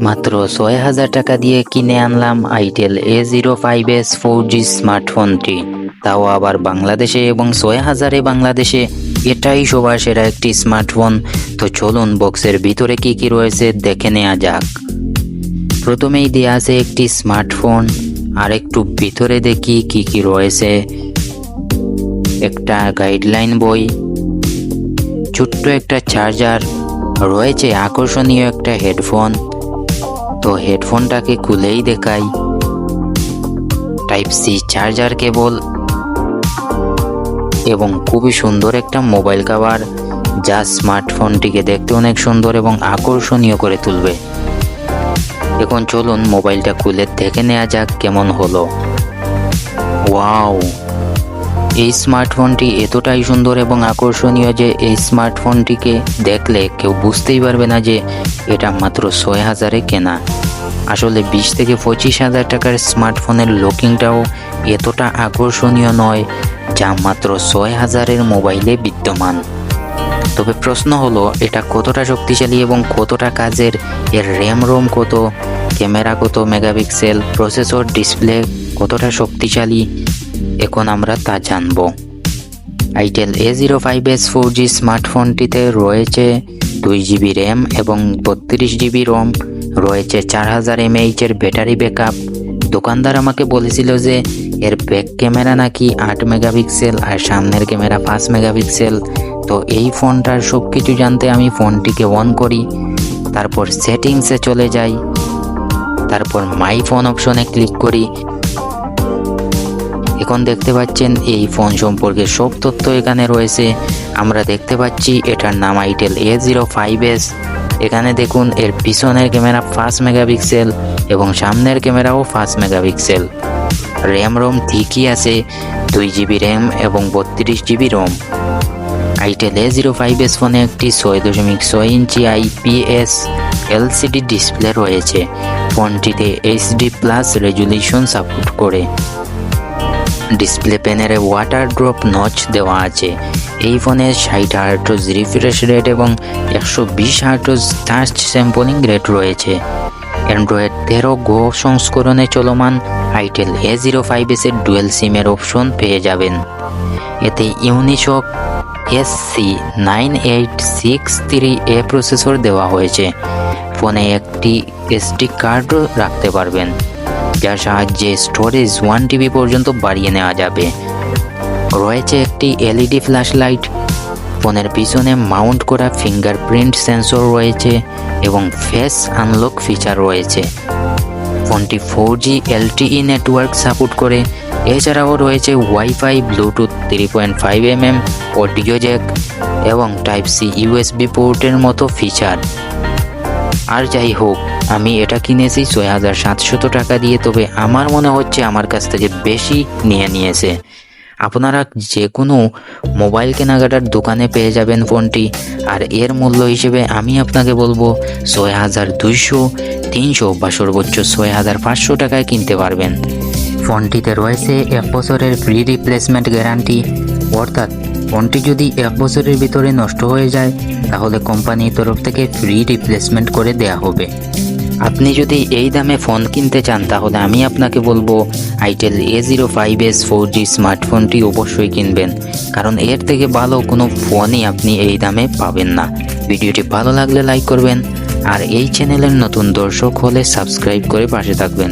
মাত্র ছয় হাজার টাকা দিয়ে কিনে আনলাম itel A zero five S four G স্মার্টফোনটি তাও আবার বাংলাদেশে এবং ছয় হাজারে বাংলাদেশে। এটাই সবার সেরা একটি স্মার্টফোন তো চলুন বক্সের ভিতরে কি কি রয়েছে দেখে নেওয়া যাক। প্রথমেই দেওয়া আছে একটি স্মার্টফোন আর একটু ভিতরে দেখি কি কি রয়েছে। একটা গাইডলাইন বই। ছোট্ট একটা চার্জার রয়েছে আকর্ষণীয় একটা হেডফোন তো হেডফোনটাকে খুলেই দেখাই। টাইপ সি চার্জার কেবল এবং খুবই সুন্দর একটা মোবাইল কভার যা স্মার্টফোনটিকে দেখতে অনেক সুন্দর এবং আকর্ষণীয় করে তুলবে। এখন চলুন মোবাইলটা খুলে দেখে নেওয়া যাক কেমন হলো। ওয়াও এই স্মার্টফোনটি এতটাই সুন্দর এবং আকর্ষণীয় যে এই স্মার্টফোনটিকে দেখলে কেউ বুঝতেই পারবে না যে এটা মাত্র ছয় হাজারে কেনা। আসলে বিশ থেকে পঁচিশ হাজার টাকার স্মার্টফোনের লুকিংটাও এতটা আকর্ষণীয় নয় যা মাত্র ছয় হাজারের মোবাইলে বিদ্যমান। তবে প্রশ্ন হলো, এটা কতটা শক্তিশালী এবং কতটা কাজের? এর র্যাম রোম কত? ক্যামেরা কত মেগাপিক্সেল? প্রসেসর, ডিসপ্লে কতটা শক্তিশালী? এখন আমরা তা জানব। Itel A zero five S four G স্মার্টফোনটিতে রয়েছে দুই জিবি র্যাম এবং বত্রিশ জিবি রোম রয়েছে চার হাজার এমএইচ এর ব্যাটারি ব্যাকআপ। দোকানদার আমাকে বলেছিল যে, এর ব্যাক ক্যামেরা নাকি আট মেগাপিক্সেল আর সামনের ক্যামেরা পাঁচ মেগাপিক্সেল। তো এই ফোনটার সব কিছু জানতে আমি ফোনটিকে অন করি, তারপর সেটিংসে চলে যাই, তারপর মাই ফোন অপশনে ক্লিক করি এখন দেখতে পাচ্ছেন এই ফোন সম্পর্কে সব তথ্য এখানে রয়েছে। আমরা দেখতে পাচ্ছি এটার নাম itel A zero five S এখানে দেখুন, এর পিছনের ক্যামেরা পাঁচ মেগাপিক্সেল এবং সামনের ক্যামেরাও পাঁচ মেগাপিক্সেল। র্যাম রোম ঠিকই আছে, দুই জিবি র্যাম এবং বত্রিশ GB ROM itel A zero five S ফোনে একটি ছয় দশমিক ছয় ইঞ্চি আইপিএস এলসিডি ডিসপ্লে রয়েছে। ফোনটিতে এইচডি প্লাস রেজুলেশন সাপোর্ট করে। ডিসপ্লে প্যানেলে ওয়াটার ড্রপ নচ দেওয়া আছে। এই ফোনে ষাট হার্টোজ রিফ্রেশ রেট এবং একশো বিশ হার্টোজ টাচ স্যাম্পলিং রেট রয়েছে। অ্যান্ড্রয়েড তেরো গো সংস্করণে চলমান আইটেল এ জিরো ফাইভ এসের ডুয়েল সিমের অপশন পেয়ে যাবেন। এতে Unisoc S C nine eight six three A processor দেওয়া হয়েছে। ফোনে একটি এসডি কার্ডও রাখতে পারবেন। যার সাহায্যে স্টোরেজ ওয়ান টিবি পর্যন্ত বাড়িয়ে নেওয়া যাবে। রয়েছে একটি এলইডি ফ্ল্যাশ লাইট ফোনের পিছনে মাউন্ট করা ফিঙ্গারপ্রিন্ট সেন্সর রয়েছে এবং ফেস আনলক ফিচার রয়েছে। ফোনটি four G LTE network support করে। এছাড়াও রয়েছে WiFi Bluetooth three point five M M audio jack এবং টাইপ সি ইউএসবি পোর্টের মতো ফিচার আর যাই হোক, আমি এটা কিনেছি ছয় হাজার সাতশত টাকা দিয়ে, তবে আমার মনে হচ্ছে আমার কাছ থেকে বেশি নিয়ে নিয়েছে। আপনারা যে কোনো মোবাইল কেনাকাটার দোকানে পেয়ে যাবেন ফোনটি, আর এর মূল্য হিসেবে আমি আপনাকে বলব ছয় হাজার দুইশো তিনশো বা সর্বোচ্চ ছয় হাজার পাঁচশো টাকায় কিনতে পারবেন। ফোনটিতে রয়েছে এক বছরের ফ্রি রিপ্লেসমেন্ট গ্যারান্টি, অর্থাৎ ফোনটি যদি এক বছরের ভিতরে নষ্ট হয়ে যায়, তাহলে কোম্পানির তরফ থেকে ফ্রি রিপ্লেসমেন্ট করে দেয়া হবে। আপনি যদি এই দামে ফোন কিনতে চান, তাহলে আমি আপনাকে বলব, itel A zero five S four G স্মার্টফোনটি অবশ্যই কিনবেন, কারণ এর থেকে ভালো কোনো ফোনই আপনি এই দামে পাবেন না। ভিডিওটি ভালো লাগলে লাইক করবেন, আর এই চ্যানেলের নতুন দর্শক হলে সাবস্ক্রাইব করে পাশে থাকবেন।